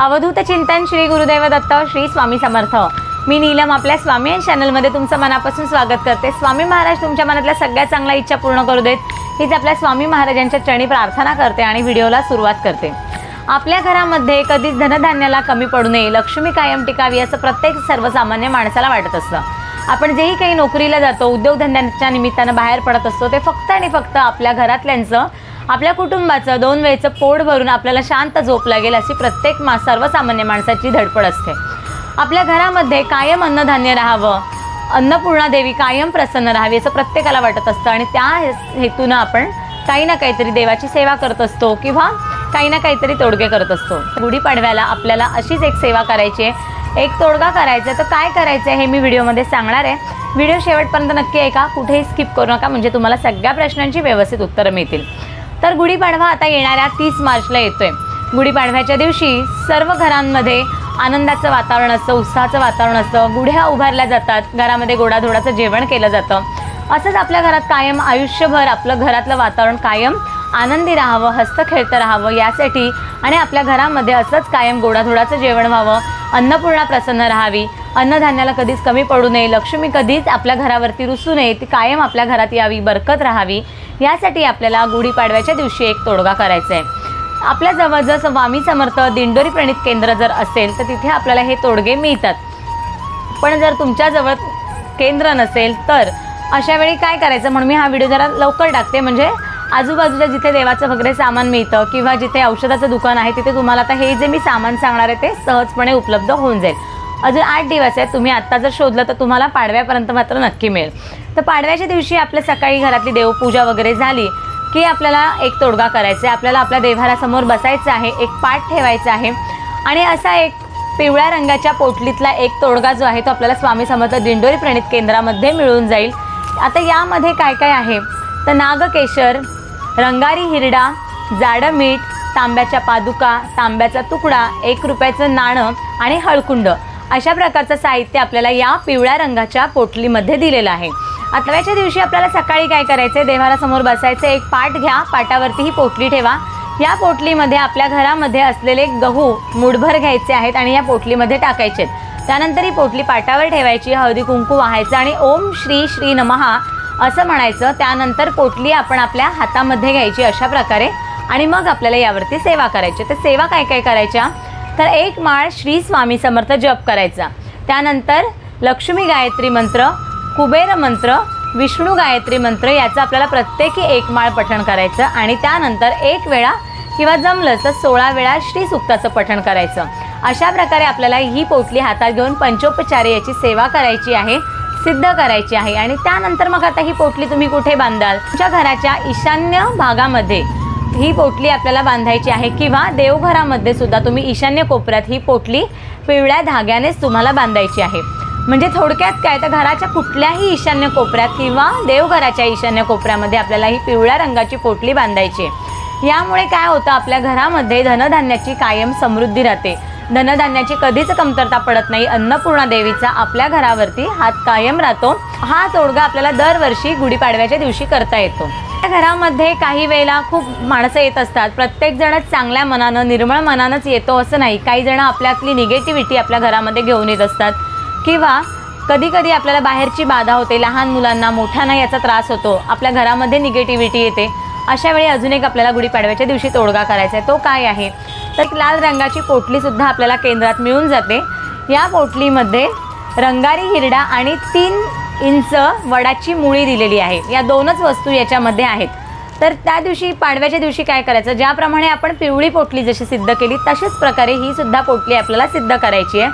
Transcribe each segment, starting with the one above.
अवधूत चिंतन श्री गुरुदेव दत्त श्री स्वामी समर्थ. मी नीलम आपल्या स्वामी चॅनलमध्ये तुमचं मनापासून स्वागत करते. स्वामी महाराज तुमच्या मनातल्या सगळ्या चांगल्या इच्छा पूर्ण करू देत हीच आपल्या स्वामी महाराजांच्या चरणी प्रार्थना करते आणि व्हिडिओला सुरुवात करते. आपल्या घरामध्ये कधीच धनधान्याला कमी पडू नये लक्ष्मी कायम टिकावी असं प्रत्येक सर्वसामान्य माणसाला वाटत असतं. आपण जेही काही नोकरीला जातो उद्योगधंद्यांच्या निमित्तानं बाहेर पडत असतो ते फक्त आणि फक्त आपल्या घरातल्यांचं आपल्या कुटुंबाचं दोन वेळचं पोट भरून आपल्याला शांत झोप लागेल अशी प्रत्येक मा सर्वसामान्य माणसाची धडपड असते. आपल्या घरामध्ये कायम अन्नधान्य राहावं अन्नपूर्णा देवी कायम प्रसन्न राहावी असं प्रत्येकाला वाटत असतं आणि त्या हेतूनं आपण काही ना काहीतरी देवाची सेवा करत असतो किंवा काही ना काहीतरी तोडगे करत असतो. गुढीपाडव्याला आपल्याला अशीच एक सेवा करायची आहे. एक तोडगा करायचा आहे. तर काय करायचं आहे हे मी व्हिडिओमध्ये सांगणार आहे. व्हिडिओ शेवटपर्यंत नक्की ऐका. कुठेही स्किप करू नका. म्हणजे तुम्हाला सगळ्या प्रश्नांची व्यवस्थित उत्तरं मिळतील. तर गुढीपाडवा आता येणाऱ्या तीस मार्चला येतोय. गुढीपाडव्याच्या दिवशी सर्व घरांमध्ये आनंदाचं वातावरण असतं उत्साहाचं वातावरण असतं. गुढ्या उभारल्या जातात. घरामध्ये गोडाधोडाचं जेवण केलं जातं. असंच आपल्या घरात कायम आयुष्यभर आपलं घरातलं वातावरण कायम आनंदी राहावं हस्त खेळतं राहावं यासाठी आणि आपल्या घरामध्ये असंच कायम गोडाधोडाचं जेवण व्हावं अन्नपूर्णा प्रसन्न राहावी. अन्नधान्याला कधीच कमी पडू नये. लक्ष्मी कधीच आपल्या घरावरती रुसू नये. ती कायम आपल्या घरात यावी बरकत राहावी. यासाठी आपल्याला गुढीपाडव्याच्या दिवशी एक तोडगा करायचा आहे आपल्याजवळ जर स्वामी समर्थ दिंडोरी प्रणित केंद्र जर असेल तर तिथे आपल्याला हे तोडगे मिळतात. पण जर तुमच्याजवळ केंद्र नसेल तर अशा वेळी काय करायचं? म्हणून मी हा व्हिडिओ जरा लवकर टाकते. म्हणजे आजूबाजूच्या जिथे देवाचं वगैरे सामान मिळतं किंवा जिथे औषधाचं दुकान आहे तिथे तुम्हाला आता हे जे मी सामान सांगणार आहे ते सहजपणे उपलब्ध होऊन जाईल. अजून आठ दिवस आहेत. तुम्ही आत्ता जर शोधलं तर तुम्हाला पाडव्यापर्यंत मात्र नक्की मिळेल. तर पाडव्याच्या दिवशी आपल्या सकाळी घरातली देवपूजा वगैरे झाली की आपल्याला एक तोडगा करायचा आहे. आपल्याला आपल्या देव्हारासमोर बसायचं आहे. एक पाठ ठेवायचा आहे. आणि असा एक पिवळ्या रंगाच्या पोटलीतला एक तोडगा जो आहे तो आपल्याला स्वामी समर्थ दिंडोरी प्रणित केंद्रामध्ये मिळून जाईल. आता यामध्ये काय काय आहे? तर नागकेशर रंगारी हिरडा जाडं मीठ तांब्याच्या पादुका तांब्याचा तुकडा एक रुपयाचं नाणं आणि हळकुंड. अशा प्रकारचं साहित्य आपल्याला या पिवळ्या रंगाच्या पोटलीमध्ये दिलेलं आहे. आठव्याच्या दिवशी आपल्याला सकाळी काय करायचं आहे देवारासमोर बसायचं. एक पाट घ्या. पाटावरती ही पोटली ठेवा. या पोटलीमध्ये आपल्या घरामध्ये असलेले गहू मुठभर घ्यायचे आहेत आणि या पोटलीमध्ये टाकायचे आहेत त्यानंतर ही पोटली पाटावर ठेवायची. हळदी कुंकू वाहायचं आणि ओम श्री श्री नमहा असं म्हणायचं. त्यानंतर पोटली आपण आपल्या हातामध्ये घ्यायची अशा प्रकारे आणि मग आपल्याला यावरती सेवा करायची. तर सेवा काय काय करायच्या? तर एक माळ श्री स्वामी समर्थ जप करायचा. त्यानंतर लक्ष्मी गायत्री मंत्र कुबेर मंत्र विष्णू गायत्री मंत्र याचं आपल्याला प्रत्येकी एक माळ पठण करायचं आणि त्यानंतर एक वेळा किंवा जमलं तर सोळा वेळा श्री सुक्ताचं पठण करायचं. अशा प्रकारे आपल्याला ही पोटली हातात घेऊन पंचोपचारी याची सेवा करायची आहे सिद्ध करायची आहे आणि त्यानंतर मग आता ही पोटली तुम्ही कुठे बांधाल? तुमच्या घराच्या ईशान्य भागामध्ये. ही पोटली आपल्याला बांधायची आहे किंवा देवघरामध्ये सुद्धा तुम्ही ईशान्य कोपऱ्यात ही पोटली पिवळ्या धाग्यानेच तुम्हाला बांधायची आहे. म्हणजे थोडक्यात काय तर घराच्या कुठल्याही ईशान्य कोपऱ्यात किंवा देवघराच्या ईशान्य कोपऱ्यामध्ये आपल्याला ही पिवळ्या रंगाची पोटली बांधायची आहे. यामुळे काय होतं आपल्या घरामध्ये धनधान्याची कायम समृद्धी राहते. धनधान्याची कधीच कमतरता पडत नाही. अन्नपूर्णा देवीचा आपल्या घरावरती हात कायम राहतो. हा तोडगा आपल्याला दरवर्षी गुढीपाडव्याच्या दिवशी करता येतो. त्या घरामध्ये काही वेळेला खूप माणसं येत असतात. प्रत्येक जणच चांगल्या मनानं निर्मळ मनानंच येतो असं नाही. काही जण आपल्यातली निगेटिव्हिटी आपल्या घरामध्ये घेऊन येत असतात. किंवा कधी कधी आपल्याला बाहेरची बाधा होते. लहान मुलांना मोठ्यांना याचा त्रास होतो. आपल्या घरामध्ये निगेटिव्हिटी येते. अशा वेळी अजून एक आपल्याला गुढीपाडव्याच्या दिवशी तोडगा करायचा आहे. तो काय आहे? तर एक लाल रंगाची पोटलीसुद्धा आपल्याला केंद्रात मिळून जाते. या पोटलीमध्ये रंगारी हिरडा आणि तीन इंच वडाची मुळी दिलेली आहे. या दोनच वस्तू याच्यामध्ये आहेत. तर त्या दिवशी पाडव्याच्या दिवशी काय करायचं? ज्याप्रमाणे आपण पिवळी पोटली जशी सिद्ध केली तशाच प्रकारे ही सुद्धा पोटली आपल्याला सिद्ध करायची आहे.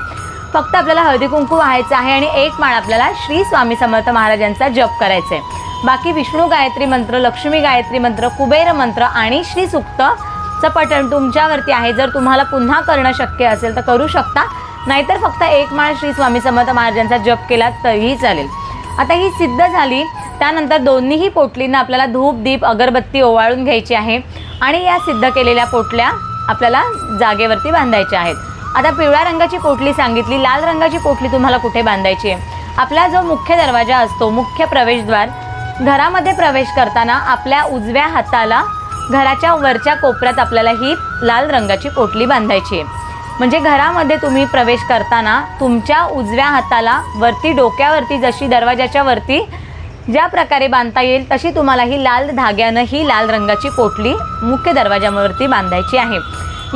फक्त आपल्याला हळदी कुंकू व्हायचं आहे आणि एक माळ आपल्याला श्री स्वामी समर्थ महाराजांचा जप करायचा आहे बाकी विष्णू गायत्री मंत्र लक्ष्मी गायत्री मंत्र कुबेर मंत्र आणि श्री सुक्तचं पठण तुमच्यावरती आहे. जर तुम्हाला पुन्हा करणं शक्य असेल तर करू शकता. नाहीतर फक्त एक माळ श्री स्वामी समर्थ महाराजांचा जप केला तरीही चालेल. आता ही सिद्ध झाली. त्यानंतर दोन्हीही पोटलींना आपल्याला धूप दीप अगरबत्ती ओवाळून घ्यायची आहे. आणि या सिद्ध केलेल्या पोटल्या आपल्याला जागेवरती बांधायच्या आहेत. आता पिवळ्या रंगाची पोटली सांगितली. लाल रंगाची पोटली तुम्हाला कुठे बांधायची आहे? आपला जो मुख्य दरवाजा असतो मुख्य प्रवेशद्वार घरामध्ये प्रवेश करताना आपल्या उजव्या हाताला घराच्या वरच्या कोपऱ्यात आपल्याला ही लाल रंगाची पोटली बांधायची आहे. म्हणजे घरामध्ये तुम्ही प्रवेश करताना तुमच्या उजव्या हाताला वरती डोक्यावरती जशी दरवाजाच्या वरती ज्या प्रकारे बांधता येईल तशी तुम्हाला ही लाल धाग्यानं ही लाल रंगाची पोटली मुख्य दरवाजावरती बांधायची आहे.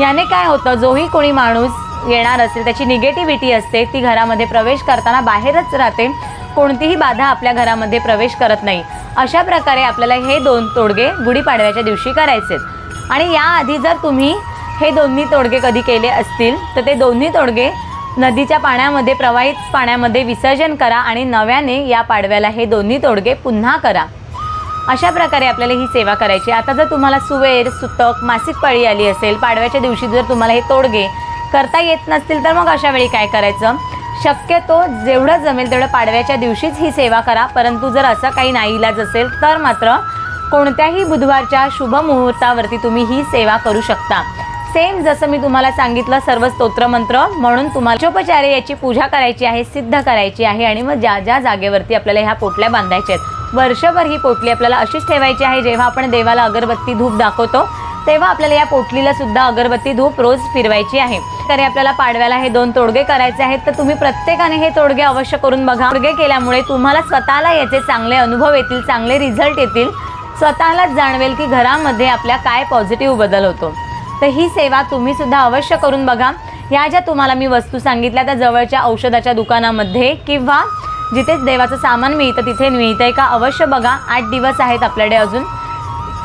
याने काय होतं? जोही कोणी माणूस येणार असेल त्याची निगेटिव्हिटी असते ती घरामध्ये प्रवेश करताना बाहेरच राहते कोणतीही बाधा आपल्या घरामध्ये प्रवेश करत नाही. अशा प्रकारे आपल्याला हे दोन तोडगे गुढीपाडव्याच्या दिवशी करायचे आणि याआधी जर तुम्ही हे दोन्ही तोडगे कधी केले असतील तर ते दोन्ही तोडगे नदीच्या पाण्यामध्ये प्रवाहित पाण्यामध्ये विसर्जन करा आणि नव्याने या पाडव्याला हे दोन्ही तोडगे पुन्हा करा. अशा प्रकारे आपल्याला ही सेवा करायची आता जर तुम्हाला सुवेर सुतक मासिक पाळी आली असेल पाडव्याच्या दिवशी जर तुम्हाला हे तोडगे करता येत नसतील तर मग अशा वेळी काय करायचं? शक्यतो जेवढं जमेल तेवढं पाडव्याच्या दिवशीच ही सेवा करा. परंतु जर असं काही नाईलाज असेल तर मात्र कोणत्याही बुधवारच्या शुभ मुहूर्तावरती तुम्ही ही सेवा करू शकता. सेम जसं मी तुम्हाला सांगितलं सर्व स्तोत्रमंत्र म्हणून तुम्हाला उपचारे याची पूजा करायची आहे सिद्ध करायची आहे आणि मग ज्या ज्या जागेवरती आपल्याला ह्या पोटल्या बांधायच्या आहेत. वर्षभर ही पोटली आपल्याला अशीच ठेवायची आहे जेव्हा आपण देवाला अगरबत्ती धूप दाखवतो तेव्हा आपल्याला या पोटलीला सुद्धा अगरबत्ती धूप रोज फिरवायची आहे. तरी आपल्याला पाडव्याला हे दोन तोडगे करायचे आहेत. तर तुम्ही प्रत्येकाने हे तोडगे अवश्य करून बघा. तोडगे केल्यामुळे तुम्हाला स्वतःला याचे चांगले अनुभव येतील चांगले रिझल्ट येतील. स्वतःलाच जाणवेल की घरामध्ये आपल्या काय पॉझिटिव्ह बदल होतो. तर ही सेवा तुम्ही सुद्धा अवश्य करून बघा. या ज्या तुम्हाला मी वस्तू सांगितल्या त्या जवळच्या औषधाच्या दुकानामध्ये किंवा जिथे देवाचं सामान मिळतं तिथे मिळतंय का अवश्य बघा. आठ दिवस आहेत आपल्याकडे अजून.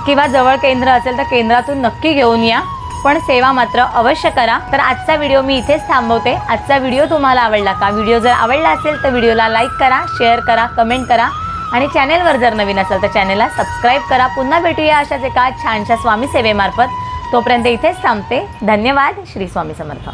किंवा जवळ केंद्र असेल तर केंद्रातून नक्की घेऊन या. पण सेवा मात्र अवश्य करा. तर आजचा व्हिडिओ मी इथेच थांबवते. आजचा व्हिडिओ तुम्हाला आवडला का? व्हिडिओ जर आवडला असेल तर व्हिडिओला लाईक करा शेअर करा कमेंट करा आणि चॅनेलवर जर नवीन असेल तर चॅनेलला सबस्क्राईब करा. पुन्हा भेटूया अशाच एका छानशा स्वामी सेवेमार्फत. तोपर्यंत इथेच थांबते. धन्यवाद. श्री स्वामी समर्थ.